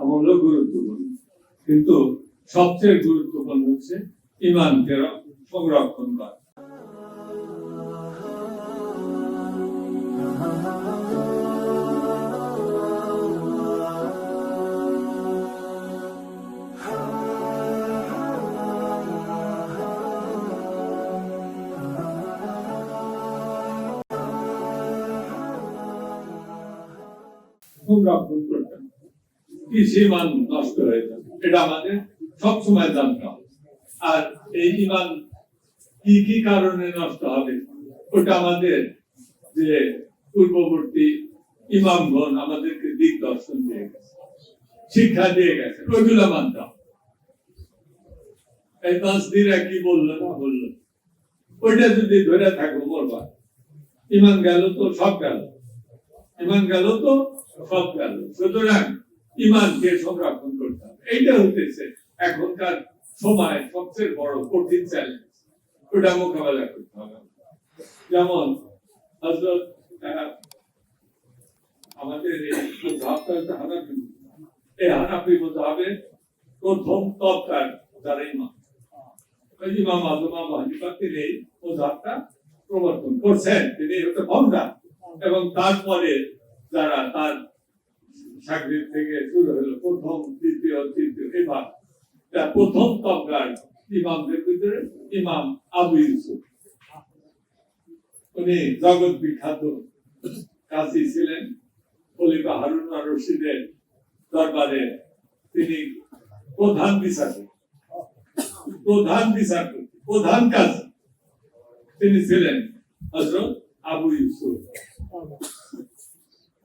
আমলও গুরুত্বপূর্ণ। কিন্তু সবচেয়ে গুরুত্বপূর্ণ হচ্ছে ইমানকে সংরক্ষণ করা। সংরক্ষণ করতে নষ্ট হয়ে যাবে। এটা আমাদের জানতে হবে। আর এই ইমান কি কি কারণে নষ্ট হবে, ওটা আমাদের যে পূর্ববর্তী ইমামগণ আমাদেরকে দিক দর্শন দিয়ে গেছে, শিক্ষা দিয়ে গেছে, ওইগুলো মানতে হবে। এই তাসদিরা কি বলল না বলল ওইটা যদি ধরে থাকো বলবা, ইমান গেল তো সব গেল, ইমান গেল তো সব গেল। সুতরাং ইমানকে সংরক্ষণ করতে হবে। এইটা হতেছে এখনকার সময় সবচেয়ে বড় কঠিন চ্যালেঞ্জ ওটা মোকাবেলা করতে হবে। যেমন হযরত, আহ, আমাদের এই হানাফি এই হানাফি মজাবের প্রথম তবকার যারা ইমাম। ওই ইমাম তিনি এই মজাবটা প্রবর্তন করছেন। তিনি হচ্ছে ভমরা এবং তারপরে যারা তার সাকরির থেকে শুরু হলো প্রথম দ্বিতীয় তৃতীয় এবার প্রথম তবকার ইমামদের ভিতরে ইমাম আবু ইউসুফ। উনি জগৎ বিখ্যাত কাজী ছিলেন, খলিফা হারুন রশিদের দরবারে তিনি প্রধান বিচারপতি প্রধান বিচারপতি প্রধান কাজ তিনি ছিলেন হজরত আবু ইউসুফ।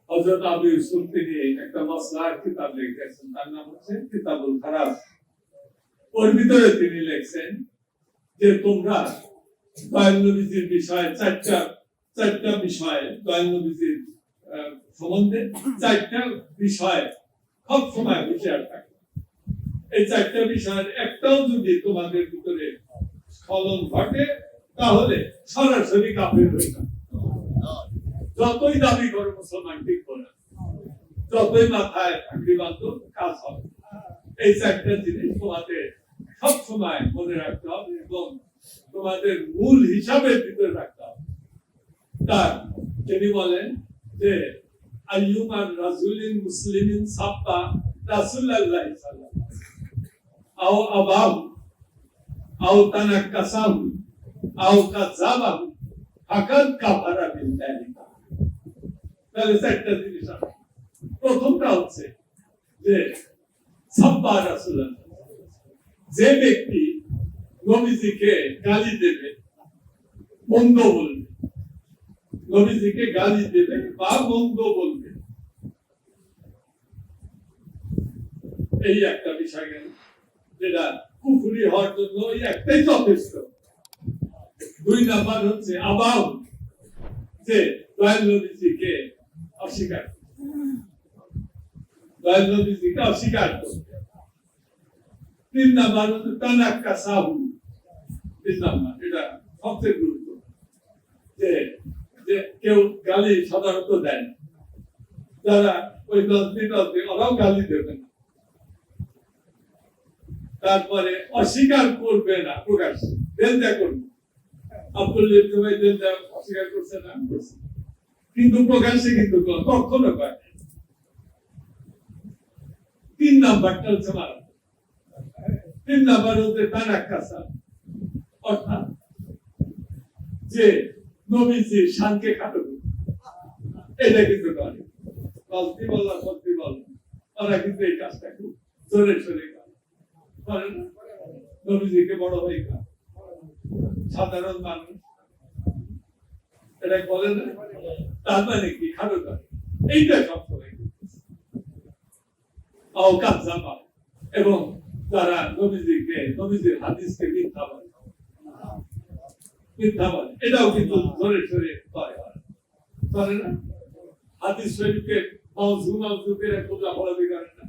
হজরত আবু ইউসুফ তিনি একটা মশলার কিতাব লিখেছেন, তার নাম হচ্ছে কিতাবুল খারাপ। ওর ভিতরে তিনি লিখছেন যে তোমরা বিষয়ে চারটা চারটা বিষয়ে সম্বন্ধে চারটা বিষয় সব সময় হুঁশিয়ার থাকে। এই চারটা বিষয়ের একটাও যদি তোমাদের ভিতরে স্খলন ঘটে, তাহলে সরাসরি কাফের হয়ে যতই দাবি করো মুসলমান ঠিক করে যতই মাথায় চাকরি বান্ধব কাজ হবে। এই চারটা জিনিস তোমাদের সব সময় মনে রাখতে হবে এবং তোমাদের মূল হিসাবে ভিতরে রাখতে হবে। তার, তিনি বলেন যে আইয়ুমার রাজুলিন মুসলিমিন রাসূলুল্লাহ সাল্লাল্লাহু আও আবাউ আও তানাক্কাসাহু, আও কাযাবাহু, ফাকাদ কাফারা বিল যালিকা তাহলে চারটা জিনিস প্রথমটা হচ্ছে যে সাব্বা রাসূলুল্লাহ। যে ব্যক্তি নবীজিকে গালি দেবে, মন্দ বলবে। নবীজিকে গালি দেবে বা মন্দ বলবে। এই একটা বিষয় গেল, যেটা কুফুরি হওয়ার জন্য এই একটাই যথেষ্ট। দুই নাম্বার হচ্ছে আবাউ যে দয়াল নবীজিকে অস্বীকার। অস্বীকার তিন নাম্বার হচ্ছে সাহু তিন নাম্বার, এটা সবচেয়ে গুরুত্ব যে যে কেউ গালি সাধারণত। যারা ওই দশটি দশটি ওরাও গালি দেবে না। তারপরে অস্বীকার করবে না, প্রকাশ্যে। দেলদা করবে। আব্দুল অস্বীকার করছে না? করছে কিন্তু প্রকাশ্যে কিন্তু কখনো না। তিন নাম্বারটা হচ্ছে তিন নাম্বার হচ্ছে তার কাসা অর্থাৎ যে নবীজি শানকে খাটো এটা কিন্তু করে গলতি বললা গলতি বল। ওরা কিন্তু এই কাজটা খুব জোরে সোরে করে। না? নবীজিকে বড় হয়ে সাধারণ মানুষ। এটা বলে না? তার মানে কি? এইটা জামা এবং তারা নবীজিকে, নবীজির হাদিসকে মিথ্যা বলে মিথ্যা বলে এটাও কিন্তু ধরে না? হাদিস শরীফকে করে না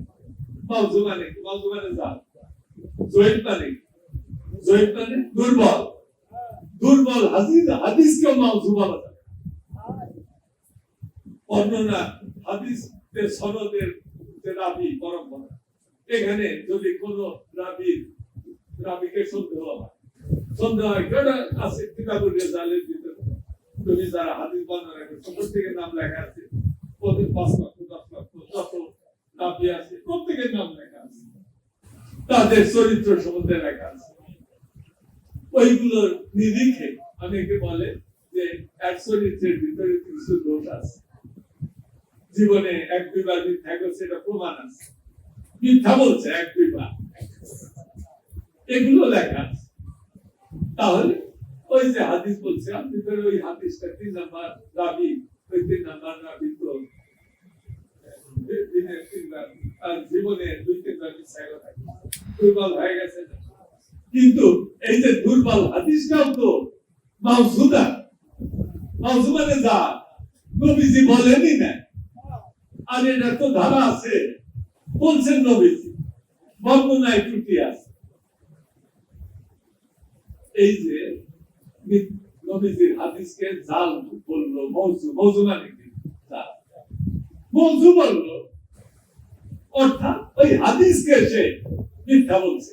মাউজু মানে মানে মানে মানে দুর্বল। দুর্বল হাদিস হাদিসকে বর্ণনা হাদিসের সনদের রাবি পরম্পরা এখানে যদি কোনো রাবির রাবিকে সন্দেহ হয়। সন্দেহ হয়, কেন আছে? রেজালের ভিতরে। তুমি যারা হাদিস বর্ণনা করছ, প্রত্যেকের নাম লেখা আছে। ওদের পাঁচ লক্ষ, দশ লক্ষ যত রাবি আছে। প্রত্যেকের নাম লেখা আছে। তাদের চরিত্র সম্বন্ধে লেখা আছে। ওইগুলোর নিরিখে অনেকে বলে যে এক চরিত্রের ভিতরে কিছু দোষ আছে। জীবনে এক দুইবার মিথ্যা করছে এটা প্রমাণ আছে। মিথ্যা বলছে এক দুইবার। এগুলো লেখা আছে। তাহলে ওই যে হাদিস বলছে আপনি ধরে ওই হাদিসটা তিন নাম্বার রাবি, ওই তিন নাম্বার রাবি তো জীবনে দুই তিনবার মিথ্যা কথা দুর্বল হয়ে গেছে না? কিন্তু এই যে দুর্বল হাদিসটাও তো মাউসুদা। মাউসু মানে যা নবীজি বলেনি না। আর এটা তো ধারা আছে। বলছেন নবীজি, বর্ণনায় ত্রুটি আছে। এই যে নবীজির হাদিসকে জাল বলল, মৌজু মৌজু মানে জাল। বলল, অর্থাৎ ওই হাদিসকে সে মিথ্যা বলছে।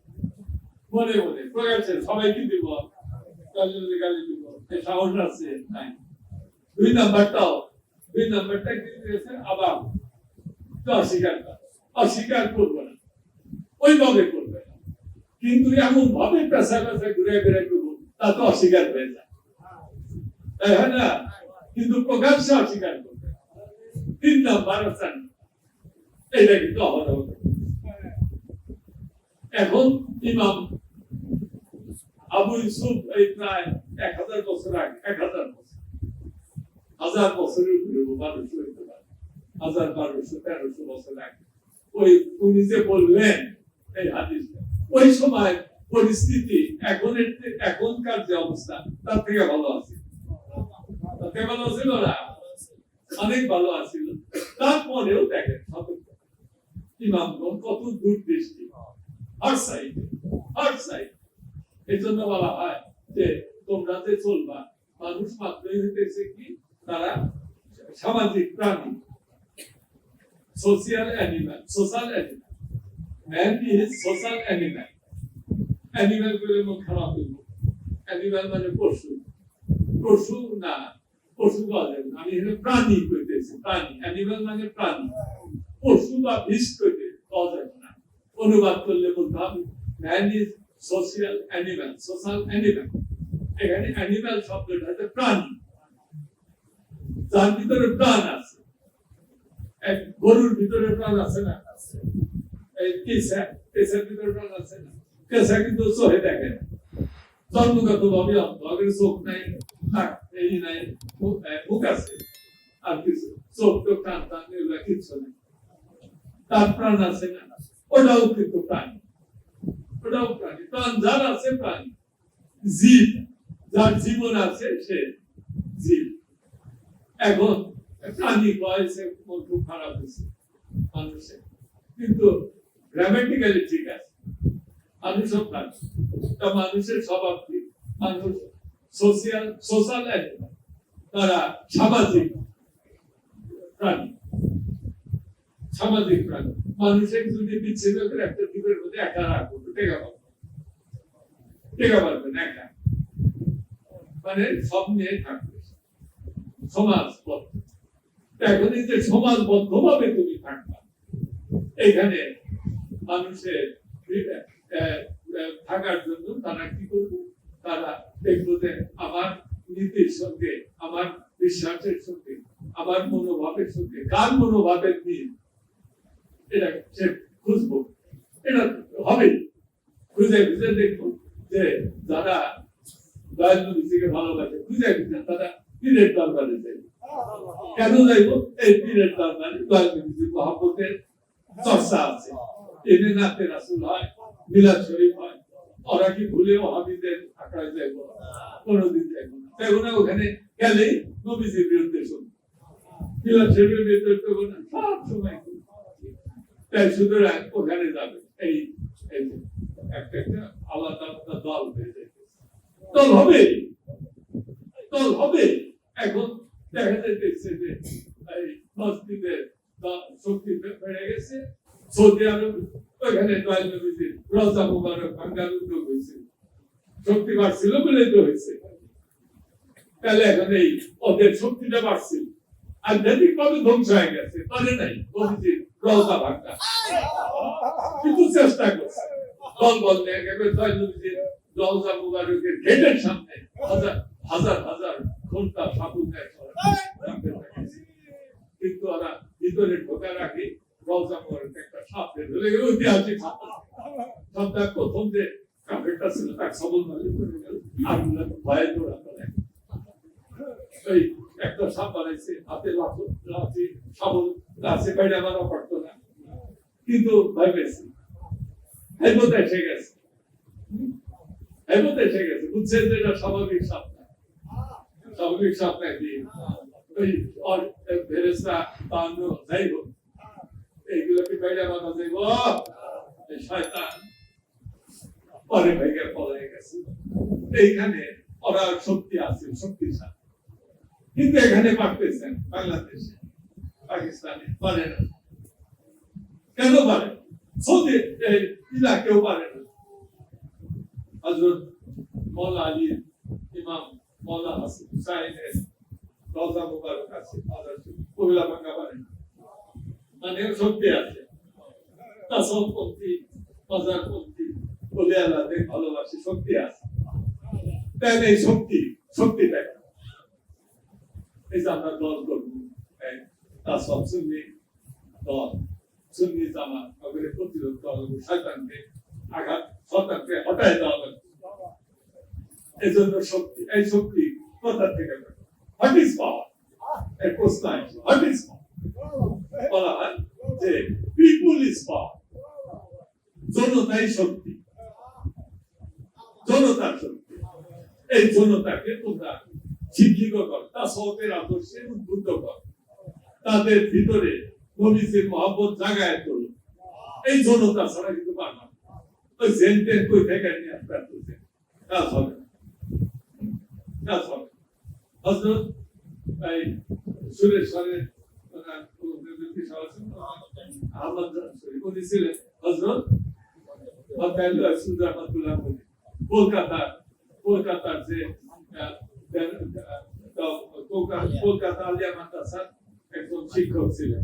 মনে মনে। প্রকাশের সবাইকে দিব? কালি গালি দিব। সাহস আছে? নাই। দুই নাম্বারটাও। দুই নাম্বারটা কি আবার। অস্বীকার অস্বীকার করব না। ওইভাবে করবে না। কিন্তু এমন ভাবে পেশা পেশা ঘুরে ঘুরে করব, তা তো অস্বীকার হয়ে যায়। তাই না? কিন্তু প্রকাশ্যে অস্বীকার করবে। তিন নাম্বার এটা কিন্তু অহরহ এখন ইমাম আবু ইউসুফ এই প্রায় এক হাজার বছর আগে, এক হাজার বছর, হাজার বছরের উপরে বারোশো হইতে পারে। হাজার বারোশো, তেরোশো বছর আগে। ওই উনি যে বললেন এই হাদিস ওই সময় পরিস্থিতি এখন এখনকার যে অবস্থা, তার থেকে ভালো আছে। তার ভালো ছিল না? অনেক ভালো আছিল। তারপরেও দেখেন, সতর্ক। ইমামগণ কত দূর দৃষ্টি হার সাইড হার সাইড। এই জন্য বলা হয় যে তোমরা যে চলবা মানুষ মাত্রই হইতেছে কি? তারা সামাজিক প্রাণী। Social animal, social animal. Man is social animal. Animal বলে মুখ খারাপ হইব। অ্যানিমাল মানে পশু। পশু না পশু বলে। আমি এখানে প্রাণী কইতেছি প্রাণী। অ্যানিমাল মানে প্রাণী। পশু বা বিষ কইতে না। অনুবাদ করলে বলতে হবে man is social animal social animal এখানে অ্যানিমাল শব্দটা হচ্ছে প্রাণী। যার ভিতরে প্রাণ আছে। এক গরুর ভিতরে প্রাণ আছে না? এই কেসা কেসার ভিতরে প্রাণ আছে না? কেসা কিন্তু চোখে দেখে না। জন্মগত ভাবে অন্ধ আগের চোখ নাই, নাক এই নাই, মুখ আছে। আর কিছু চোখ তো কান টান এগুলা কিচ্ছু নেই। তার প্রাণ আছে না? ওটাও কিন্তু প্রাণী। ওটাও প্রাণী প্রাণ আছে প্রাণী জীব যার জীবন আছে সে জীব এখন প্রাণী বয়সে খারাপ হয়েছে মানুষের কিন্তু গ্রামেটিক্যালি ঠিক আছে মানুষও প্রাণী তা মানুষের স্বভাব মানুষ সোশিয়াল সোশ্যাল তারা সামাজিক প্রাণী সামাজিক প্রাণী মানুষের যদি বিচ্ছিন্ন করে একটা দ্বীপের মধ্যে একা রাখব টেকা পাবো টেকা পারবেন একা মানে সব নিয়ে থাকবে সমাজবদ্ধ এখন এই যে সমাজবদ্ধ ভাবে তুমি থাকবা এখানে মানুষের থাকার জন্য তারা কি করবে? তারা দেখব যে আমার নীতির সঙ্গে, আমার বিশ্বাসের সঙ্গে, আমার মনোভাবের সঙ্গে, কার মনোভাবের মিল? এটা সে খুঁজবো। এটা হবে। খুঁজে খুঁজে দেখব যে যারা নবীজিকে ভালোবাসে খুঁজে খুঁজে তারা পীরের দরবারে যাইব কেন যাইব? এই পীরের দরবারে নবীজির মহাব্বতের চর্চা আছে। এনে নাতে রাসুল হয়, মিলাদ শরীফ হয়। ওরা কি ভুলেও হাবিদের আঁকড়ায় যাইব? কোনোদিন যাইব না। যাইব না ওখানে গেলেই নবীজির বিরুদ্ধে শুনব। মিলাদ শরীফের বিরুদ্ধে করব না সব সময় তাই সুতরাং ওখানে যাবে। এই এই আলাদা দল দল হবে। দল হবে। এখন দেখা যাইতেছে যে এই মসজিদের শক্তি বেড়ে গেছে। সৌদি আরব, ওইখানে দয়াল নবীজির রোজা মুবারক, ভাঙ্গার উদ্যোগ হয়েছে শক্তি বাড়ছিল বলে তো হয়েছে তাহলে এখন এই ওদের শক্তিটা বাড়ছিল আধ্যাত্মিক ভাবে ধ্বংস হয়ে গেছে। পারে নাই। নবীজির রোজা ভাঙ্গা। কিন্তু চেষ্টা করছে। দল বল রোজা মুবারকের গেটের সামনে হাজার হাজার হাজার ঘণ্টা দেয় কিন্তু ওরা ভিতরে ঢোকা রাখি রওজা মোবারক একটা সাপ বের গেল ঐতিহাসিক সাপ সন্ধ্যা প্রথম যে কাফেরটা ছিল, তার সবল মারি করে গেল, আর ভয়ে দৌড়া করে। ওই একটা সাপ বানাইছে, হাতে লাঠি সাবল গাছে বাইরে মারা পারতো না কিন্তু ভয় পেয়েছে। হেমত এসে গেছে। হেমত এসে গেছে। বুঝছেন যে এটা স্বাভাবিক সাপ না স্বাভাবিক সাপ নাকি ওই আর ফেরেশতা যাই হোক। এইগুলোকে বাইরে বানা যাইব শয়তান। পরে ভেঙে পলাই গেছে। এইখানে ওরা শক্তি আছে, শক্তিশালী। কিন্তু এখানে পারতেছেন বাংলাদেশে, পাকিস্তানে। পারে না। কেন পারে সৌদি এই ইলাকেও পারে না হজরত মৌলা আলী ইমাম মৌলা হাসান হুসাইনের রওজা মুবারক আছে মহিলা ভাঙ্গা পারে না মানে শক্তি আছে তাসবপন্থী বাজারপন্থী বলে আল্লাহদের ভালোবাসি শক্তি আছে তাহলে এই শক্তি শক্তি দেখা এই যে আমরা দল করব তাসব সুন্নি দল সুন্নি জামা ওগুলো প্রতিরোধ করা লাগবে শয়তানকে আঘাত, শয়তানকে হটাই দেওয়া লাগবে এই জন্য শক্তি এই শক্তি কোথা থেকে পাবে? What is এর প্রশ্ন is power? বলা হয় যে পিপুল ইজ পাওয়ার জনতাই শক্তি। জনতার শক্তি। এই জনতাকে তোমরা শিক্ষিত কর তা সহতের আদর্শে উদ্বুদ্ধ কর। তাদের ভিতরে নবীজির মহব্বত জাগায় তোলো এই জনতা ছাড়া কিন্তু পারবা। ওই জেনটেন কই থেকে নিয়ে আর তুলছে। কাজ হবে। কাজ হবে ছিলেন হযরত হকাইল রাসূল কলকাতা, কলকাতার যে কলকাতা আলিয়া মাদ্রাসার একজন শিক্ষক ছিলেন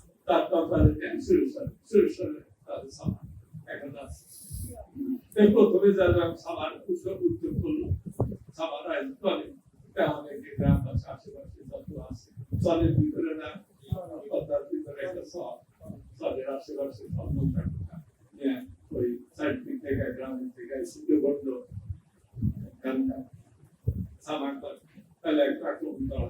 তার তরকারি নেন সুরেশ্বর সুরেশ্বর তার সাবান এখন আছে এই প্রথমে যারা সাবান উদ্যোগ উদ্যোগ করল সাবান আয়োজন করে তেমন একটি গ্রাম আছে আশেপাশে যত আছে চলের ভিতরে না কথার ভিতরে একটা সব চলের আশেপাশে সব নোংরা টোকা নিয়ে ওই সাইড থেকে গ্রামের থেকে শুদ্ধ বন্ধ গান্ধা সামান করে তাহলে একটা আক্রমণ করা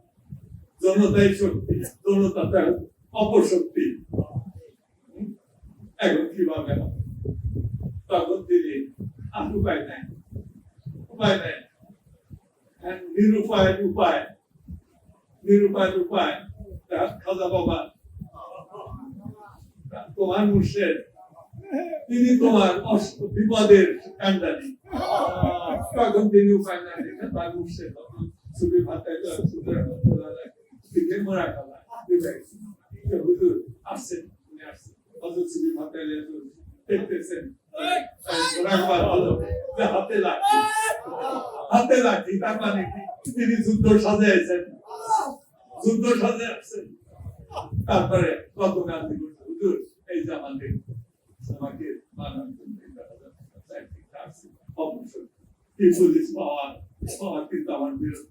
জনতাই শক্তি, জনতা তার অপশক্তি? এখন কীভাবে হবে? তখন তিনি আর উপায় নাই। উপায় নাই। আর নিরুপায় উপায়। নিরুপায় উপায়। খাজা বাবা তোমার মুর্শেদ, তিনি তোমার বিপদের কান্ডারি তখন তিনি উপায় না তার মুখে ছবি মাথায় দিকে মোড়া খালা হুজুর আসছেন উনি আসছেন হজরত ছবি মাথায় দেখতেছেন হাতে লাঠি হাতে লাঠি তার মানে কি তিনি যুদ্ধ সাজাইছেন যুদ্ধ সাজে আসছেন তারপরে করছে হুজুর এই যে আমাদের আমাকে কাজ অবসর কি পুলিশ পাওয়া পাওয়া কিন্তু আমার বিরুদ্ধে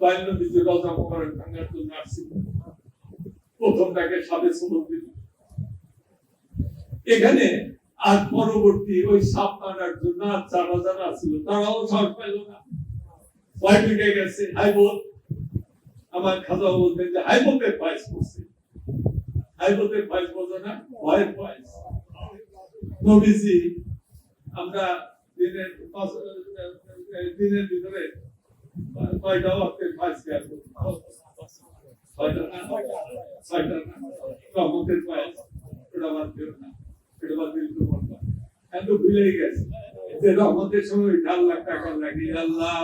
দয়াল নবীজি রজা মোবারক ভাঙ্গার জন্য আসছিল প্রথম তাকে সাবে দিল। এখানে আর পরবর্তী ওই সাপ মারার জন্য আর যারা যারা ছিল, তারাও সাহস পাইল না। ভয় পেয়ে গেছে, হাই বল। আমার খাজা বলতেন যে, হাই বলতে পায়েস করছে। হাই বলতে পায়েস বোঝো না ভয়ের পায়েস নবীজি, আমরা দিনের দিনের ভিতরে পায়েস খেয়াল করি ছয়টা না ছয়টা না রহমতের পায়েস ওটা বাদ দিও না এটা বাদ দিলে তো মরবা এত ভুলেই গেছে যে রহমতের সময় ঢাল লাখ টাকা লাগি আল্লাহ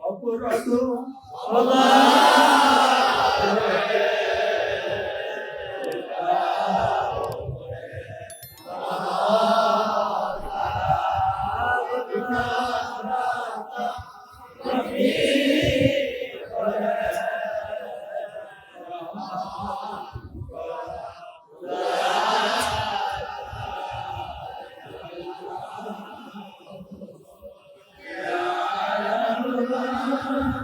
অপরাধ Oh,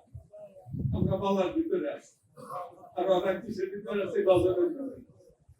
আমরা বালার ভিতরে আছি আর ওরা কিসের ভিতরে আছে গজবের ভিতরে